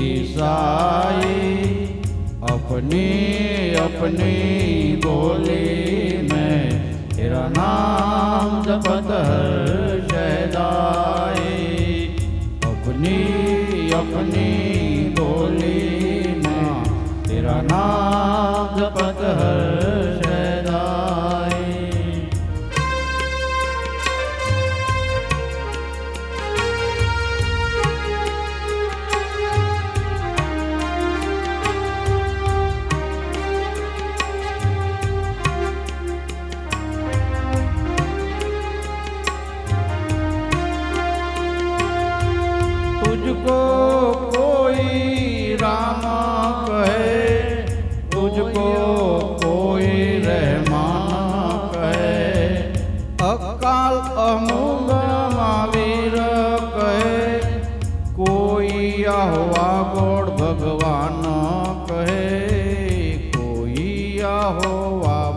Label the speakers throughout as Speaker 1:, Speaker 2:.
Speaker 1: ईसाई, अपनी अपनी बोली में, तेरा नाम जपत शहदाई अपनी अपनी बोली में तेरा नाम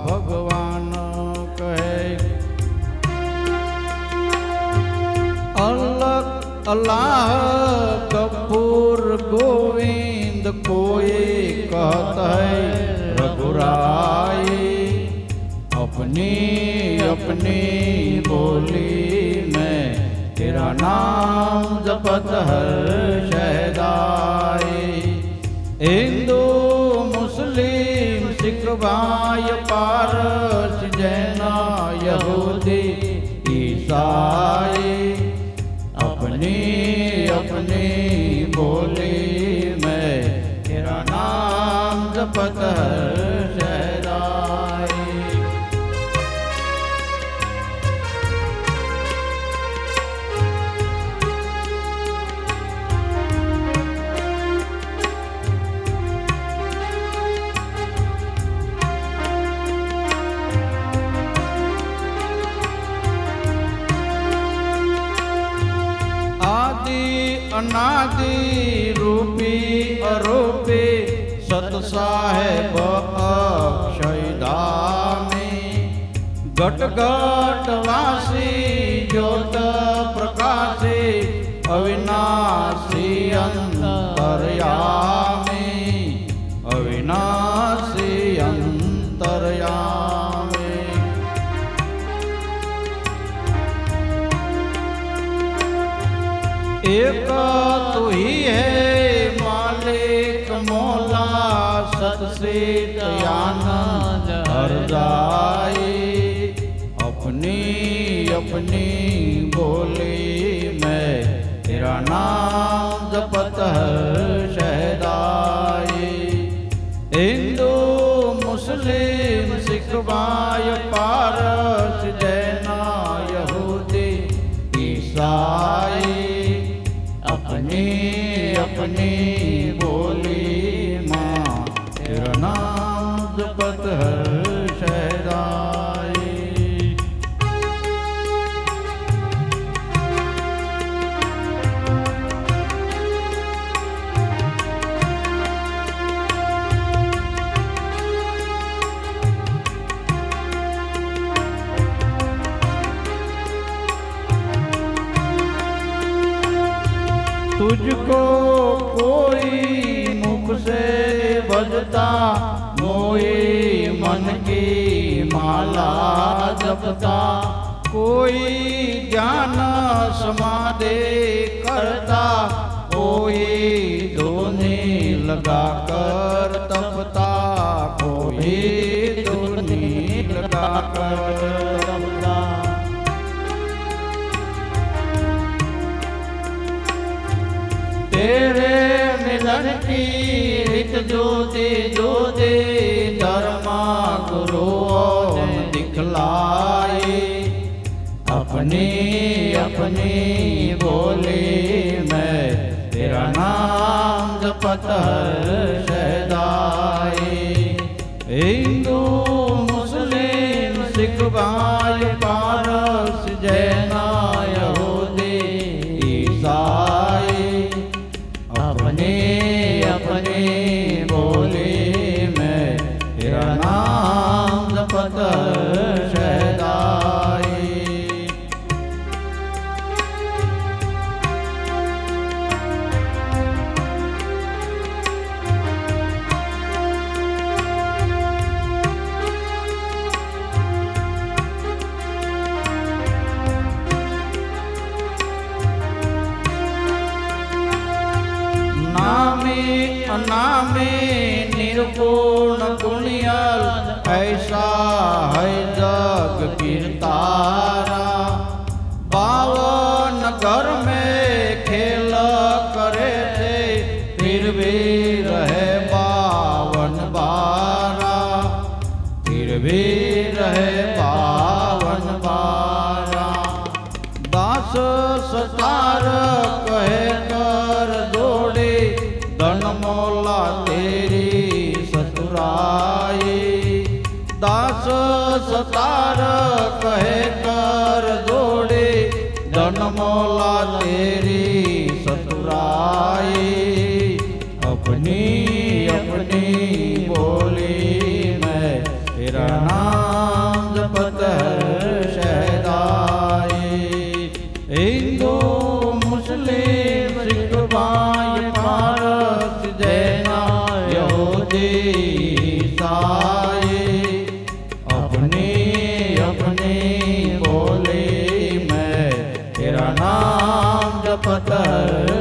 Speaker 1: भगवान कहे। अल्लाह कपूर गोविंद कोई कहता है, रघुराई, अपनी अपनी बोली में तेरा नाम जपत हर शहदाई। हिंदू मुस्लिम पारस जैना यहूदी ईसाई अपनी अपनी बोली में तेरा नाम जपत अनादि रूपी अरूपी सत साहेब अक्षयदामी घट घट वासी ज्योत प्रकाशी अविनाशी एक तो ही है मालिक, मौला सतसित आनंद, हर जाई अपनी अपनी बोली में, तेरा नाम जपत शहदाई हिंदू, मुस्लिम, सिख भाई तुझको कोई मुख से बजता मोई मन की माला जपता। कोई ज्ञान समाधि करता, कोई धोनी लगा कर तपता। कोई मिलन की हित ज्योति ज्योति धर्मा गुरु ने दिखलाई अपनी अपनी बोली में तेरा नाम जपत शहदाई हिंदू मुस्लिम सिख भाई नामी अनामी निर्गुण गुणियल ऐसा है जग कीर्तारा बावन घर में खेल करे थे फिर भी रहे बावन बारा फिर भी रहे बावन बारा दास सतार कहे दास सतार कहे कर जोड़े धन मोला तेरी सतुराई अपनी अपनी बोली मैं तेरा नाम जपत है ಮಾತಾಡ